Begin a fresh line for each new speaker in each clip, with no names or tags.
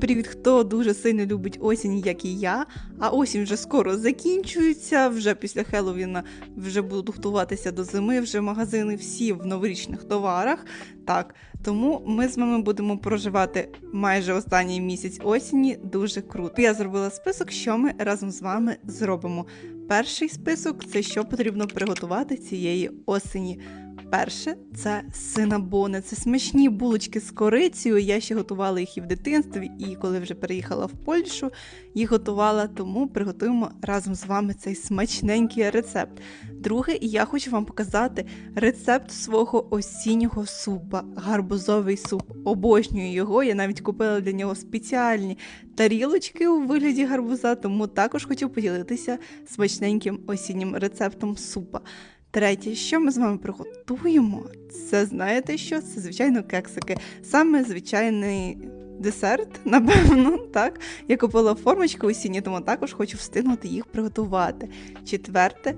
Привіт, хто дуже сильно любить осінь, як і я. А осінь вже скоро закінчується. Вже після Хеллоуіна вже будуть готуватися до зими. Вже магазини всі в новорічних товарах. Так, тому ми з вами будемо проживати майже останній місяць осені. Дуже круто. Я зробила список, що ми разом з вами зробимо. Перший список це що потрібно приготувати цієї осені. Перше це синабони. Це смачні булочки з корицею. Я ще готувала їх і в дитинстві, і коли вже переїхала в Польщу, їх готувала. Тому приготуємо разом з вами цей смачненький рецепт. Друге, я хочу вам показати рецепт свого осіннього супа, гарбузовий суп. Обожнюю його. Я навіть купила для нього спеціальні тарілочки у вигляді гарбуза, тому також хочу поділитися смачненьким осіннім рецептом супа. Третє, що ми з вами приготуємо, це знаєте що? Це звичайно кексики. Саме звичайний десерт, напевно, так. Я купила формочки осінні, тому також хочу встигнути їх приготувати. Четверте,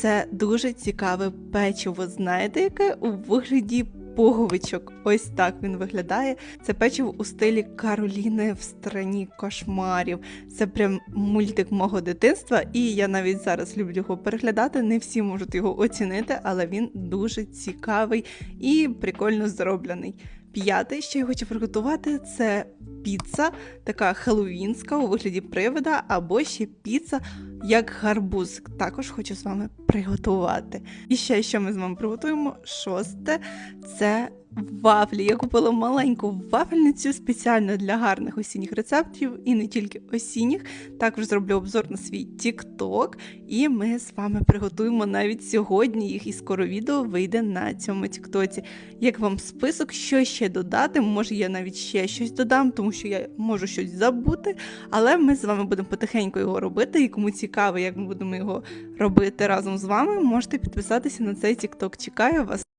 це дуже цікаве печиво. Знаєте, яке у вигляді пуговичок. Ось так він виглядає. Це печиво у стилі Кароліни в страні кошмарів. Це прям мультик мого дитинства, і я навіть зараз люблю його переглядати. Не всі можуть його оцінити, але він дуже цікавий і прикольно зроблений. П'яте, що я хочу приготувати, це піца, така хеллоуінська у вигляді привида, або ще піца як гарбуз. Також хочу з вами приготувати. І ще що ми з вами приготуємо? Шосте це вафлі. Я купила маленьку вафельницю спеціально для гарних осінніх рецептів і не тільки осінніх. Також зроблю обзор на свій TikTok, і ми з вами приготуємо навіть сьогодні їх, і скоро відео вийде на цьому тіктоці. Як вам список, що ще додати? Може, я навіть ще щось додам, тому що я можу щось забути. Але ми з вами будемо потихеньку його робити. І кому цікаво, як ми будемо його робити разом з вами, можете підписатися на цей TikTok. Чекаю вас.